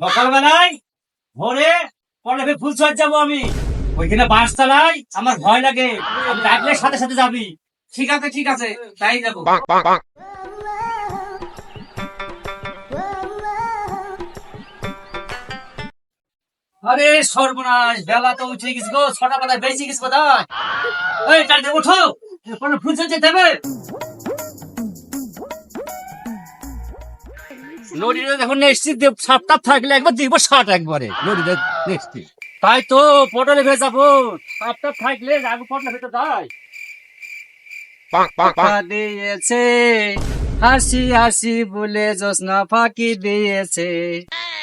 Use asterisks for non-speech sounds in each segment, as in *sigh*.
সকালবেলায় ভোরে ফুল যাব আমি। ওইখানে বাস চালাই আমার ভয় লাগে। ডাকলে সাথে সাথে যাবি। ঠিক আছে ঠিক আছে তাই যাব। আরে সর্বনাশ বেলা তো উঠে গেছি গো ছটা বেলায় বেঁচে গেছি কোথায় ওই তাড়াতাড়ি ওঠো কোনো ফুল দেবে নদীতে থাকলে একবার দিব ষাট একবারে। নদীতে তাই তো পটলে ভেজাবো সাতটা থাকলে পটলে ভেতর যাই দিয়েছে হাসি হাসি বলে জোসনা ফাঁকি দিয়েছে।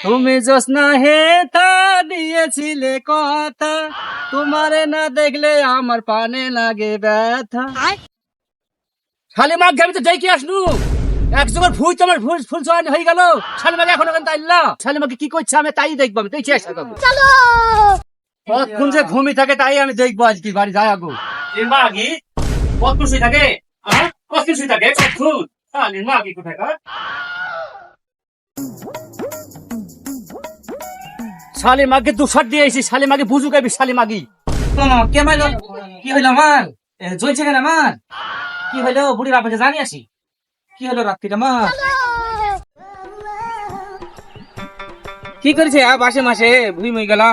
তুমি জোসনা হে তা দিয়েছিলে কথা তোমারে না দেখলে আমার পানে লাগে ব্যথা। খালি মাগ আমি তো ডেকে আসনু জোগাড় ফুল তো আমার ফুল হয়ে গেল। শালি মাকে এখনও কেন তাইল্লা শালি মাকে কি করছে? আমি তাই দেখব আমি দেখি আসা চলো! কতক্ষণ যে ঘুমি থাকে তাই আমি দেখব আজকে বাড়ি যাই আগো মাগি কতক্ষণ শুয়ে থাকে? হ্যাঁ কতক্ষণ শুয়ে থাকে? কতক্ষণ? শালি মাগি কোথায় কার শালি মাকে দুশাট দিয়ে এসেছি শালি মাকে বুঝুক আমি শালি মাগি কে মাইল? কি হইল আমার? এ, জ্বলছে কেন আমার? কি হইল? বুড়ি বাবাকে জানি আসি কি হলো রাত্রিটা মা? *laughs* কি করেছে? আ বাসে মাসে ভুই মই গেল।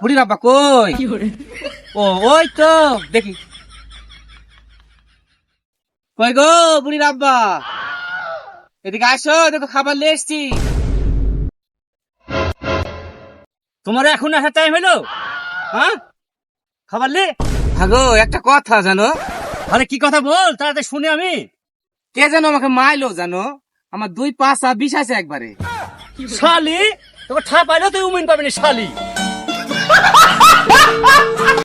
বুড়ির বাবা কই? ও ওই তো দেখি। কই গো বুড়ির আব্বা এদিকে আসো দেখো খাবার নিয়ে এসছি। তোমার এখন আসার টাইম হলো? হ্যাঁ? খাবার লে হাগো একটা কথা জানো। আরে কি কথা বল? তাড়াতাড়ি শুনে আমি। কে জানো আমাকে মাইলো জানো? আমার দুই পাঁচা বিষ আছে একবারে। শালি, তোকে ঠা পাইলো তুই উমিন পাবি না, শালি।